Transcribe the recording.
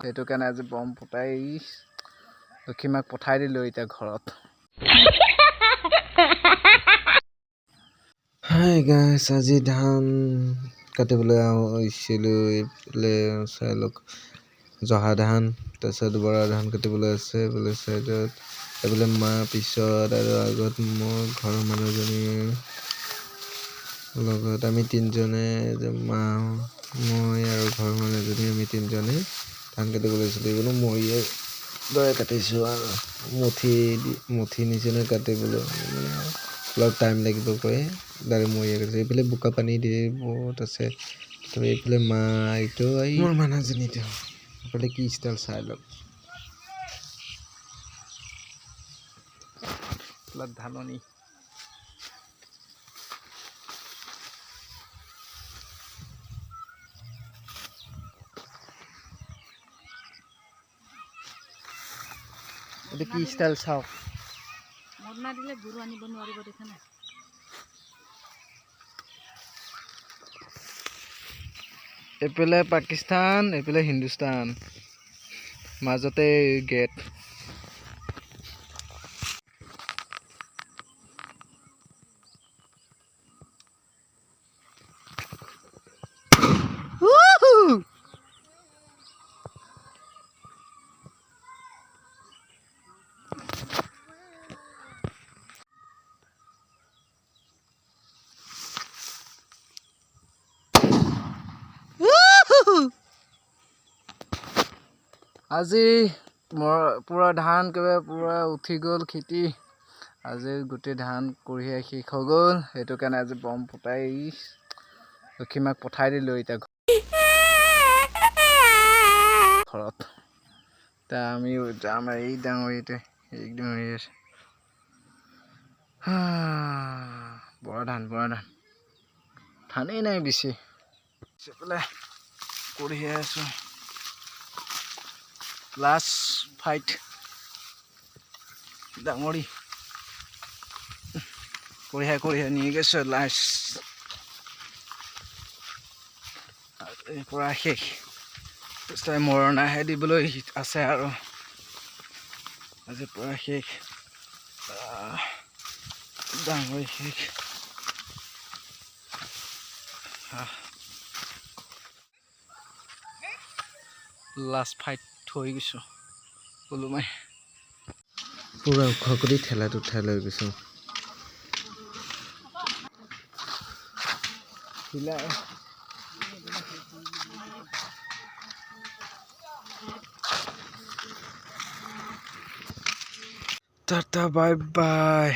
সেইটো কাৰণে আজি বম ফুটাই লক্ষীমাক পঠাই দিলোঁ এতিয়া ঘৰত। আজি ধান কাটিবলৈ আহিছিলোঁ এইফালে চাই লওক। জহা ধান তাৰপিছত বৰা ধান কাটিবলৈ আছে এইফালে চাইডত। এইফালে মা পিছত আৰু আগত মোৰ ঘৰৰ মানুহজনীৰ লগত আমি তিনিজনে মা মই আৰু ঘৰৰ মানুহজনী আমি তিনিজনে লৈছিলোঁ এইবোলো মৰিয়ে দৰে কাটিছোঁ আৰু মুঠি মুঠি নিচিনা কাটিবলৈ মানে অলপ টাইম লাগিব কয় ডাইৰেক্ট মৰিয়ে কাটিছোঁ এইফালে বোকা পানী দি বহুত আছে। তো এইফালে মা এইটো এই মোৰ মানুহজনীটো এইফালে কি ষ্টাইল চাই লওক ধাননি। এইটো কি ষ্টাইল চাওক মৰণা দিলে গৰু আনিব নোৱাৰিব দেখা নাই এইফালে পাকিস্তান এইফালে হিন্দুস্তান। মাজতে গেট আজি মোৰ পূৰা ধান একেবাৰে পূৰা উঠি গ'ল খেতি। আজি গোটেই ধান কঢ়িয়াই শেষ হৈ গ'ল। সেইটো কাৰণে আজি বম ফুটাই লক্ষীমাক পঠাই দিলোঁ এতিয়া ঘৰত। এতিয়া আমি যাম এই ডাঙৰিতে এই ডাঙৰি আছে বৰা ধান বৰা ধান। ধানেই নাই বেছি। পেলাই কঢ়িয়াই আছোঁ। Last fight. ডাঙৰি কঢ়িয়াই কঢ়িয়াই নিয়ে গৈছে লাষ্ট পৰা শেষ। তাৰপিছত মৰণাহে দিবলৈ আছে আৰু। আজিৰ পৰা শেষ। ডাঙৰি শেষ। লাষ্ট ফাইট থৈ গৈছোঁ। ওলোমাই পূৰা ওখ কৰি ঠেলাত উঠাই লৈ গৈছোঁ। Tata bye bye.